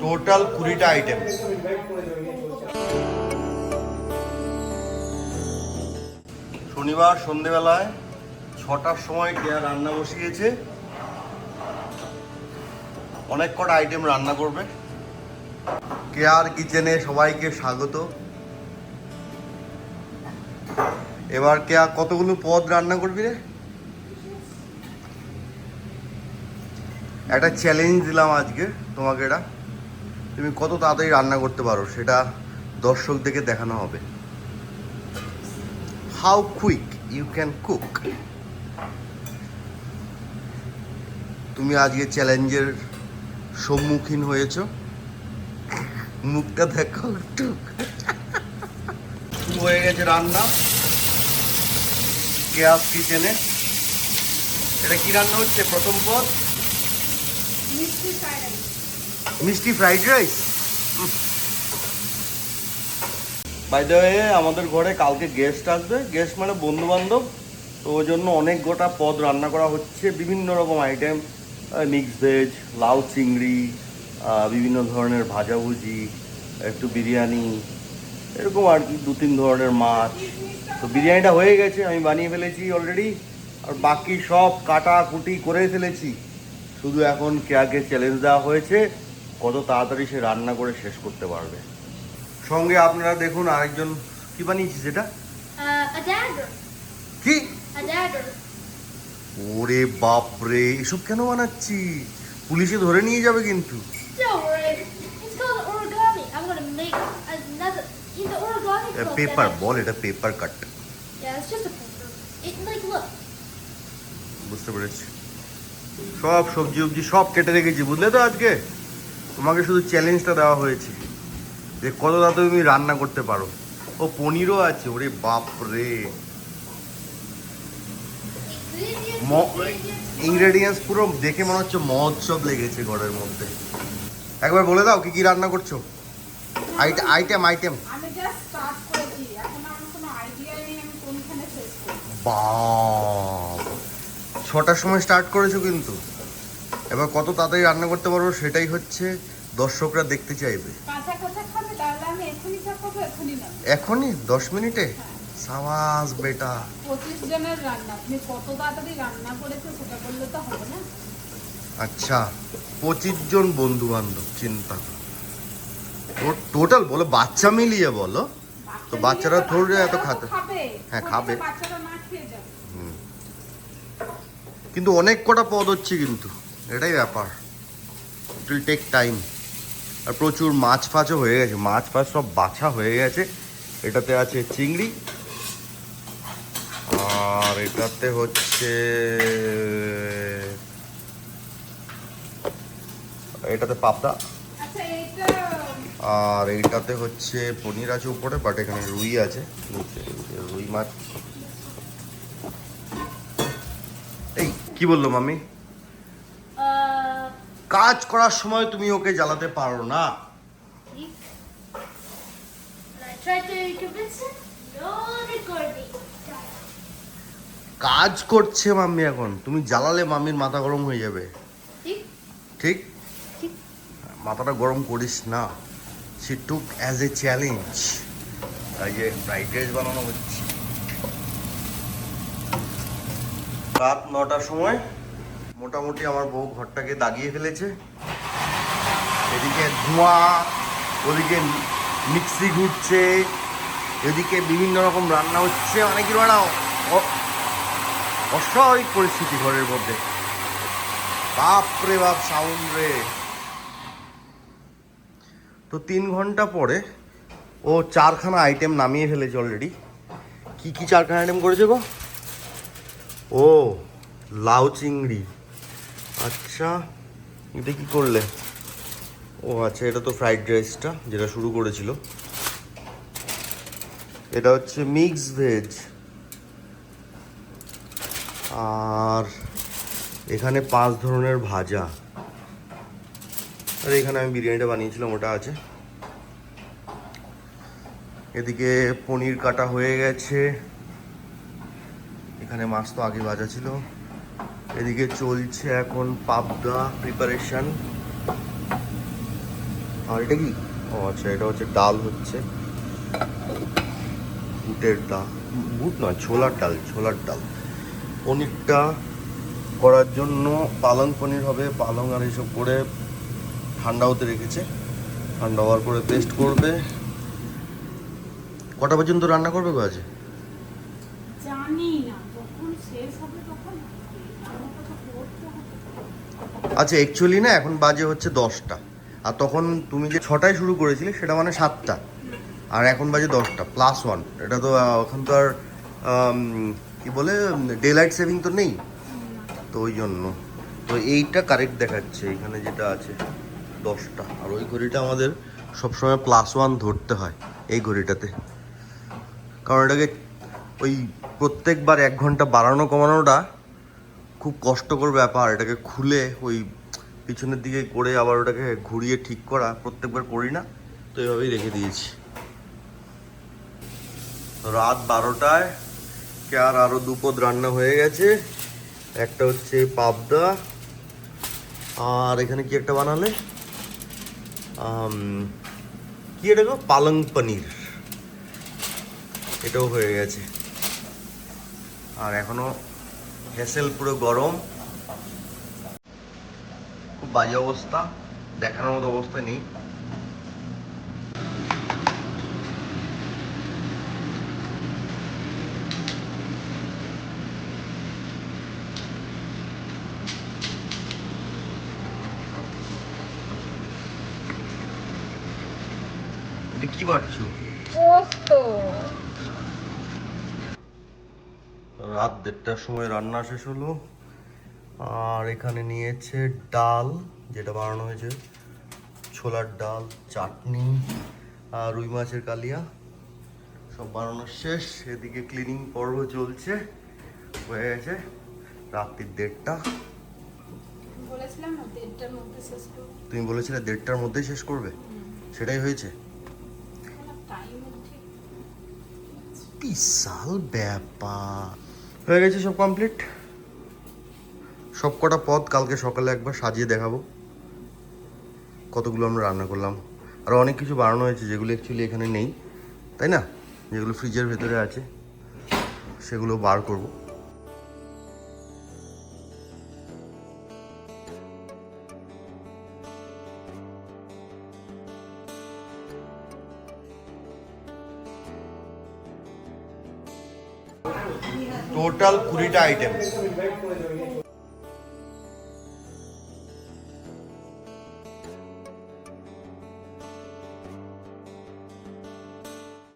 Total কুড়িটা item শনিবার সন্ধেবেলায় ছটার সময় কেয়া রান্না বসিয়েছে। অনেক কটা আইটেম রান্না করবে। কেয়ার কিচেনে সবাইকে স্বাগত। এবার কেয়া কতগুলো পদ রান্না করবি রে? একটা চ্যালেঞ্জ দিলাম আজকে তোমাকে এটা তুমি কত তাড়াতাড়ি রান্না করতে পারো, সেটা দর্শকদেরকে দেখানো হবে। How quick you can cook তুমি আজকে চ্যালেঞ্জের সম্মুখীন হয়েছো। মুখটা দেখো একটু। হয়ে গেছে রান্না। গ্যাস কিচেনে এটা কি রান্না হচ্ছে? প্রথম পদ? মিষ্টি ফ্রাইড মিষ্টি ফ্রাইড রাইস? বাই দ্য আমাদের ঘরে কালকে গেস্ট আসবে। গেস্ট মানে বন্ধু বান্ধব তো ওই জন্য অনেক গোটা পদ রান্না করা হচ্ছে। বিভিন্ন রকম আইটেম মিক্স ভেজ লাউ চিংড়ি বিভিন্ন ধরনের ভাজাভুজি একটু বিরিয়ানি, এরকম আর কি, দু তিন ধরনের মাছ। তো বিরিয়ানিটা হয়ে গেছে, আমি বানিয়ে ফেলেছি অলরেডি আর বাকি সব কাটা কুটি করে ফেলেছি। শুধু এখন কেয়াকে চ্যালেঞ্জ দেওয়া হয়েছে। কত তাড়াতাড়ি সে রান্না করে শেষ করতে পারবে। সঙ্গে আপনারা দেখুন আরেকজন কি বানিয়েছিস এটা. কি. ওরে বাপরে এসব কেন বানাচ্ছি? পুলিশে ধরে নিয়ে যাবে কিন্তু. পেপার বল এটা পেপার কাট. বুঝতে পেরেছি। সব সবজি উবজি সব কেটে রেখেছি বুঝলে তো আজকে? তোমাকে শুধু চ্যালেঞ্জটা দেওয়া হয়েছে যে কত তাড়াতাড়ি তুমি রান্না করতে পারো। ও পনিরও আছে ওরে বাপ রে. ইনগ্রেডিয়েন্টস পুরো দেখে মনে হচ্ছে মহোৎসব লেগেছে ঘরের মধ্যে। একবার বলে দাও কি কি রান্না করছ? আইটেম আইটেম আমি জাস্ট স্টার্ট করেছি এখন আমার কোনো আইডিয়া নেই আমি কোনখানে শেষ করব। বাপ ছটার সময় স্টার্ট করেছ কিন্তু। এবার কত তাড়াতাড়ি রান্না করতে পারব সেটাই হচ্ছে দর্শকরা দেখতে চাইবে। এখনই দশ মিনিটে? সাবাস বেটা। পঁচিশ জনের রান্না আপনি কত তাড়াতাড়ি রান্না করেছে সেটা করলে তো হবে না। আচ্ছা পঁচিশ জন বন্ধু বান্ধব চিন্তা টোটাল বলো বাচ্চা মিলিয়ে বলো। তো বাচ্চারা থোড়ে এত খাতে- হ্যাঁ, খাবে। কিন্তু অনেক কটা পদ হচ্ছে কিন্তু। এটাই ব্যাপার। ইট উইল টেক টাইম আর প্রচুর মাছ ফাছও হয়ে গেছে। মাছ ফাছ সব বাছা হয়ে গেছে। এটাতে আছে চিংড়ি। আর এটাতে হচ্ছে এটাতে পাবদা। আচ্ছা আর এইটাতে হচ্ছে পনির আছে উপরে বাট এখানে রুই আছে। রুই মাছ। এই কি বলল মামি কাজ করার সময় তুমি ওকে জ্বালাতে পারো না. কাজ করছে মাম্মি এখন। তুমি জ্বালালে মাম্মির মাথা গরম হয়ে যাবে। ঠিক? ঠিক। মাথাটা গরম করিস না। সে টুক অ্যাজ এ চ্যালেঞ্জ তাই যে ফ্রাইড রাইস বানানো হচ্ছে। রাত নটার সময় মোটামুটি আমার বউ ঘরটাকে দাগিয়ে ফেলেছে। এদিকে ধোঁয়া, ওদিকে মিক্সি ঘুরছে, এদিকে বিভিন্ন রকম রান্না হচ্ছে অনেক কিছু না অস্বাভাবিক পরিস্থিতি ঘরের মধ্যে। বাপ রে বাপ সাউন্ড রে। তো তিন ঘণ্টা পরে ও চারখানা আইটেম নামিয়ে ফেলেছে অলরেডি কি কি চারখানা আইটেম করেছে গো? ও, লাউ চিংড়ি। আচ্ছা এটা কি করলে? ও আচ্ছা এটা তো ফ্রাইড রাইসটা যেটা শুরু করেছিল। এটা হচ্ছে মিক্স ভেজ আর এখানে পাঁচ ধরনের ভাজা। আর এখানে আমি বিরিয়ানিটা বানিয়েছিলাম, ওটা আছে। এদিকে পনির কাটা হয়ে গেছে। এখানে মাছ তো আগে ভাজা ছিল। এদিকে চলছে এখন পাবদা প্রিপারেশন আর এটা কি? ও আচ্ছা এটা হচ্ছে ডাল হচ্ছে। বুটের ডাল। বুট নয়, ছোলার ডাল ছোলার ডাল। পনিরটা করার জন্য পালং পনির হবে, পালং আর এইসব করে ঠান্ডা হতে রেখেছে। ঠান্ডা হওয়ার পরে পেস্ট করবে। কটা পর্যন্ত রান্না করবে আজ? জানি না শেষ হবে তখন রান্নাটা তো করতে হবে। আচ্ছা অ্যাকচুয়ালি না, এখন বাজে হচ্ছে দশটা। আর তখন তুমি যে ছটায় শুরু করেছিলে, সেটা মানে সাতটা। আর এখন বাজে দশটা প্লাস ওয়ান এটা তো এখন তো আর কি বলে ডে লাইট সেভিং তো নেই। তো ওই জন্য। তো এইটা কারেক্ট দেখাচ্ছে এখানে যেটা আছে, দশটা। আর ওই ঘড়িটা আমাদের সবসময় প্লাস ওয়ান ধরতে হয়, এই ঘড়িটাতে। কারণ এটাকে ওই প্রত্যেকবার এক ঘণ্টা বাড়ানো কমানোটা খুব কষ্টকর ব্যাপার, এটাকে খুলে ওই পিছনের দিকে করে আবার ওটাকে ঘুরিয়ে ঠিক করা, প্রত্যেকবার করি না, তো এভাবেই রেখে দিয়েছি। রাত বারোটায় আর আরও দুপদ রান্না হয়ে গেছে, একটা হচ্ছে পাবদা, আর এখানে কি একটা বানালে? কি এটা পালং পনির। এটাও হয়ে গেছে। আর এখনও হেসেল পুরো গরম। খুব বাজে অবস্থা দেখানোর মতো অবস্থা নেই। কি পোস্ত রাত দেড়টার সময় রান্না শেষ হলো। আর এখানে নিয়েছে ডাল যেটা বানানো হয়েছে। ছোলার ডাল চাটনি আর রুই মাছের কালিয়া। সব বানানো শেষ। এদিকে ক্লিনিং পর্ব চলছে। হয়ে গেছে রাত্রির দেড়টা। তুমি বলেছিলে দেড়টার মধ্যে শেষ করবে? সেটাই হয়েছে? বিশাল ব্যাপার। হয়ে গেছে সব কমপ্লিট সব কটা পদ কালকে সকালে একবার সাজিয়ে দেখাবো। কতগুলো আমরা রান্না করলাম। আর অনেক কিছু বানানো হয়েছে, যেগুলো অ্যাকচুয়ালি এখানে নেই, তাই না? যেগুলো ফ্রিজের ভেতরে আছে, সেগুলো বার করব। টোটাল কুড়িটা আইটেম